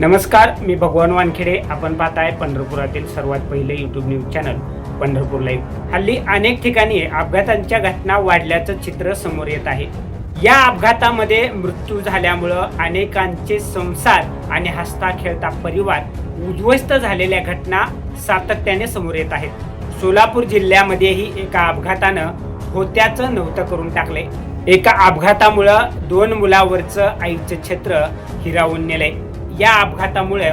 नमस्कार मी भगवान वानखेडे. आपण पाहताय पंढरपुरातील सर्वात पहिले YouTube news channel Pandharpur live हल्ली अनेक ठिकाणी अपघातांच्या घटना वाढल्याचं चित्र समोर येत आहे. या अपघातामध्ये मृत्यू झाल्यामुळं अनेकांचे संसार आणि हसता खेळता परिवार उद्ध्वस्त झालेल्या घटना सातत्याने समोर येत आहेत. सोलापूर जिल्ह्यामध्येही एका अपघातानं होत्याचं नव्हतं करून टाकले एका अपघातामुळं दोन मुलावरचं आईचं छत्र हिरावून नेलंय. या अपघातामुळे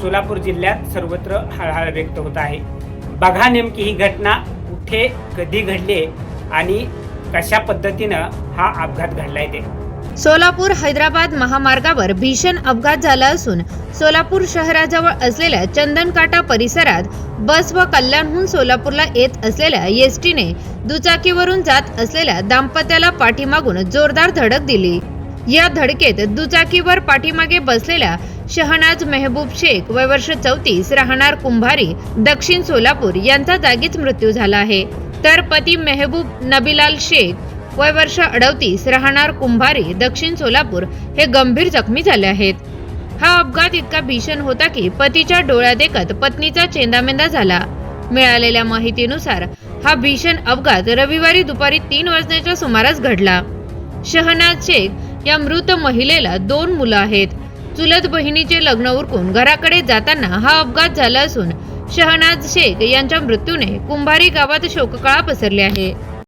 सोलापूर जिल्ह्यात सर्वत्र हळहळ व्यक्त होत आहे. बघा नेमकी ही घटना कुठे कधी घडली आणि कशा पद्धतीनं हा अपघात घडलाय ते. सोलापूर हैदराबाद महामार्गावर भीषण अपघात झाला असून सोलापूर शहराजवळ असलेल्या चंदनकाटा परिसरात बस व कल्याणहून सोलापूरला येत असलेल्या एस टीने दुचाकीवरून जात असलेल्या दाम्पत्याला पाठीमागून जोरदार धडक दिली. या धडकेत दुचाकीवर पाठीमागे बसलेल्या शहनाज मेहबूब शेख वय वर्ष चौतीस राहणार कुंभारी दक्षिण सोलापूर यांचा जागीच मृत्यू झाला आहे. तर पती मेहबूब नबिलाल शेख वय वर्ष अडवतीस राहणार कुंभारी दक्षिण सोलापूर हे गंभीर जखमी झाले आहेत. हा अपघात इतका भीषण होता की पतीच्या डोळ्या देखत पत्नीचा चेंदामेंदा झाला. मिळालेल्या माहितीनुसार हा भीषण अपघात रविवारी दुपारी तीन वाजण्याच्या सुमारास घडला. शहनाज शेख या मृत महिलेला दोन मुलं आहेत. चुलत बहिणीचे लग्न उरकून घराकडे जाताना हा अपघात झाला असून शहनाज शेख यांच्या मृत्यूने कुंभारी गावात शोककळा पसरली आहे.